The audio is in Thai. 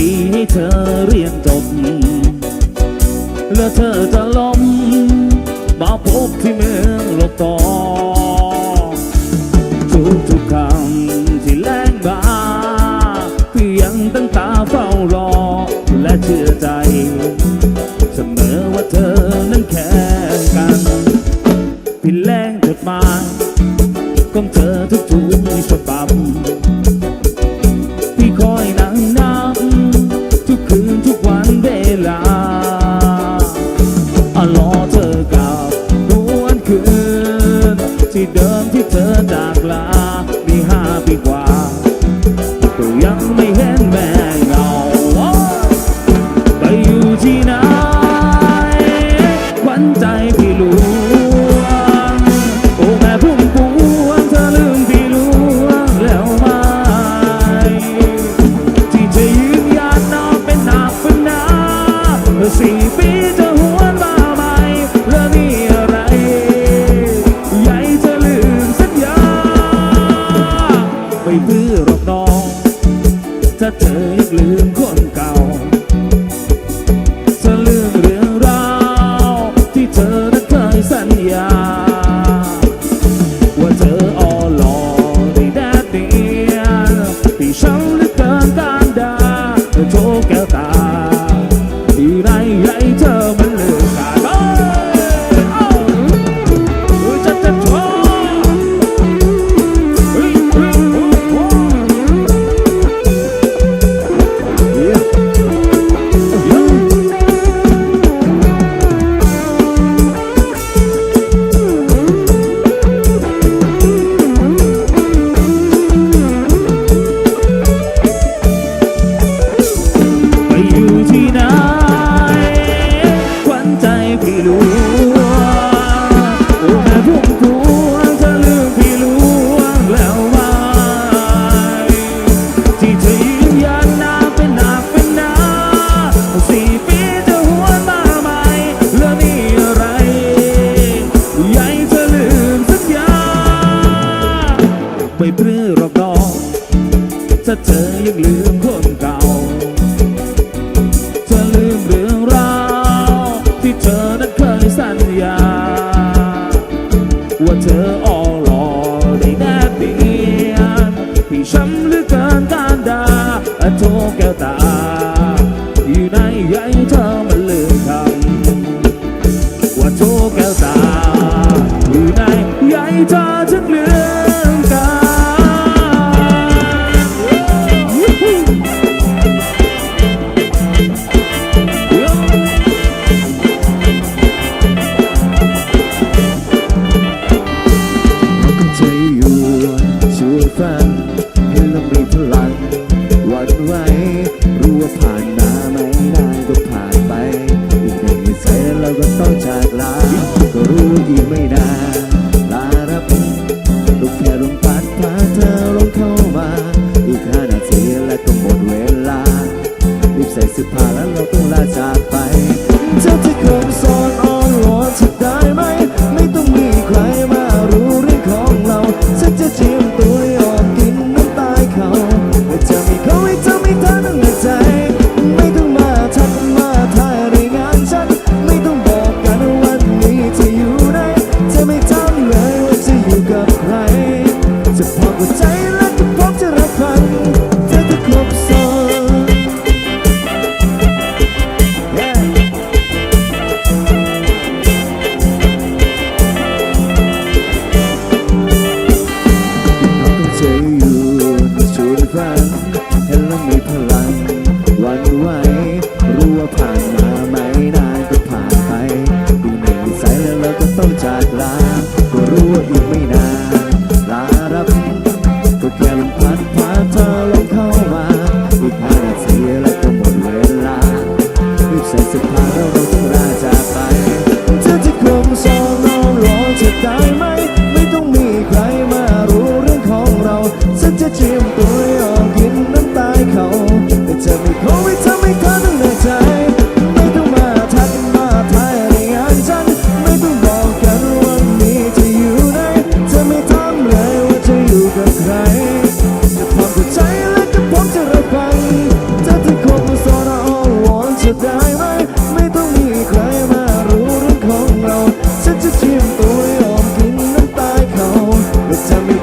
ปีให้เธอเรียนจบ แล้วเธอจะล้มมาพบที่เมืองลบต่อทุกทุกๆคำที่แรงมาพี่ยังตั้งตาเฝ้ารอ และเชื่อใจ เสมอว่าเธอนั้นแค่กันพี่แรงจดหมายของเธอทุกทุกฉบับ ดีกว่าก็ยังไม่เห็นแม่เงาไปอยู่ที่ไหนขวัญใจพี่หลวงโอ้แม่พุ่มพวงเธอลืมพี่หลวงแล้วไหมที่จะยืนยันนองเป็นหนักเป็นหนาสี่ปี ไม่เพื่อหรอกน้อง ถ้าเธอยังลืมคน ถ้าเธอยังลืมคนเก่า เธอลืมเรื่องราวที่เธอนั้นเคยสัญญา ว่าเธออ่อนรอได้แนบเนียนพี่ช้ำเหลือเกินการดาโทรแก้วตา อยู่ในใยเธอ ชวนฝันให้เรามีพลังหวันไหวรู้ว่าผ่านมาไม่นานก็ผ่านไป อีกหนึ่งใจเราก็ต้องจากลาก็รู้อีกไม่นานลารับลูกแค่ลมพัดพาเธอลงเข้ามา อีกห้านาทีแล้วก็หมดเวลารีบใส่เสื้อผ้าแล้วเราต้องลาจากไป จะ ยิ้น้ำตาเขาแต่เธอไม่พอไม่ทำให้เธอต้องเหนื่อยใจ ไม่ต้องมาทักมาทายในงานฉัน ไม่ต้องบอกกันวันนี้จะอยู่ไหนจะไม่ถามเลยว่าจะอยู่กับใครจะพร้อมจะใจและจะพร้อมจะรับฟังเธอที่คงสอนเอาวอนจะได้ไหมไม่ต้องมีใครมารู้เรื่องของเราฉันจะชิมตัวยอมกินน้ำตาเขาและจะไม่